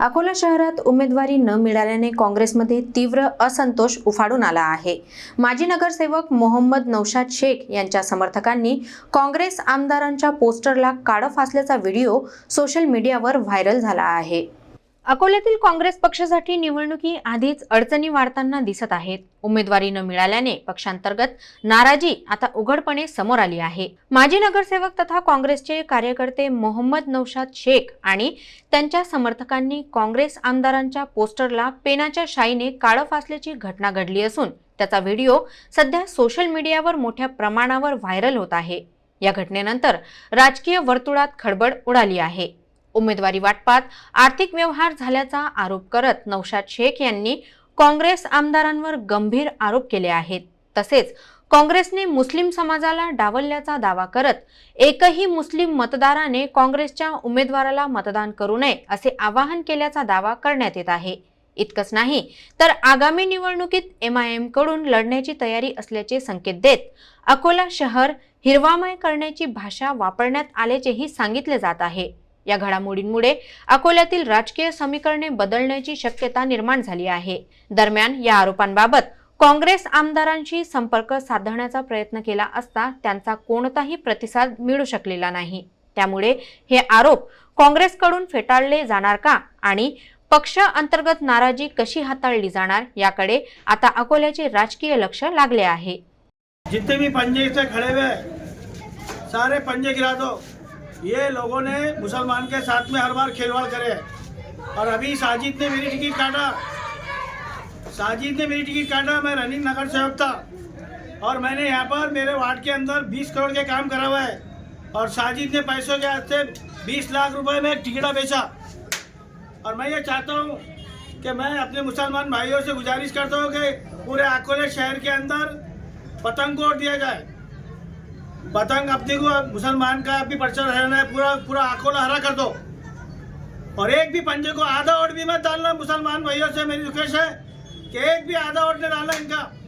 अकोला शहरात उमेदवारी न मिळाल्याने काँग्रेसमध्ये तीव्र असंतोष उफाडून आला आहे. माजी नगरसेवक मोहम्मद नौशाद शेख यांच्या समर्थकांनी काँग्रेस आमदारांच्या पोस्टरला काळं फासल्याचा व्हिडिओ सोशल मीडियावर व्हायरल झाला आहे. अकोल्यातील काँग्रेस पक्षासाठी निवडणुकी आधीच अडचणी वाढताना दिसत आहेत. उमेदवारी न मिळाल्याने पक्षांतर्गत नाराजी आता उघडपणे समोर आली आहे. माजी नगरसेवक तथा काँग्रेसचे कार्यकर्ते मोहम्मद नौशाद शेख आणि त्यांच्या समर्थकांनी काँग्रेस आमदारांच्या पोस्टरला पेनाच्या शाईने काळं फासल्याची घटना घडली असून त्याचा व्हिडिओ सध्या सोशल मीडियावर मोठ्या प्रमाणावर व्हायरल होत आहे. या घटनेनंतर राजकीय वर्तुळात खळबळ उडाली आहे. उमेदवारी वाटपात आर्थिक व्यवहार झाल्याचा आरोप करत नौशाद शेख यांनी काँग्रेस आमदारांवर गंभीर आरोप केले आहेत. तसेच काँग्रेसने मुस्लिम समाजाला डावलल्याचा दावा करत एकही मुस्लिम मतदाराने काँग्रेसच्या उमेदवाराला मतदान करू नये असे आवाहन केल्याचा दावा करण्यात येत आहे. इतकंच नाही तर आगामी निवडणुकीत एम आय एमकडून लढण्याची तयारी असल्याचे संकेत देत अकोला शहर हिरवामय करण्याची भाषा वापरण्यात आल्याचेही सांगितले जात आहे. या घडामोडींमुळे अकोल्यातील राजकीय समीकरणे बदलण्याची शक्यता निर्माण झाली आहे. दरम्यान या आरोपांबाबत काँग्रेस आमदारांशी संपर्क साधण्याचा प्रयत्न केला असता त्यांचा कोणताही प्रतिसाद मिळू शकलेला नाही. त्यामुळे हे आरोप काँग्रेसकडून फेटाळले जाणार का आणि पक्ष अंतर्गत नाराजी कशी हाताळली जाणार याकडे आता अकोल्याचे राजकीय लक्ष लागले आहे. जितने भी पंजे से खड़े हुए सारे पंजे गिरा दो. ये लोगों ने मुसलमान के साथ में हर बार खिलवाड़ करे। और अभी साजिद ने मेरी टिकट काटा। साजिद ने मेरी टिकट काटा, मैं रनिंग नगर सेवक था और मैंने यहाँ पर मेरे वार्ड के अंदर 20 करोड़ के काम करा हुआ है। और साजिद ने पैसों के हाथ से 20 लाख रुपए में टिकटा बेचा। और मैं ये चाहता हूँ कि मैं अपने मुसलमान भाइयों से गुजारिश करता हूँ कि पूरे आकोले शहर के अंदर पतंग को दिया जाए। पतंग, अब को मुसलमान का भी पर्चा रहना है, पूरा पूरा आँखों हरा कर दो। और एक भी पंजे को आधा और भी मत डालना, मुसलमान भाइयों से मेरी रिक्वेस्ट है कि एक भी आधा और नहीं डालना इनका।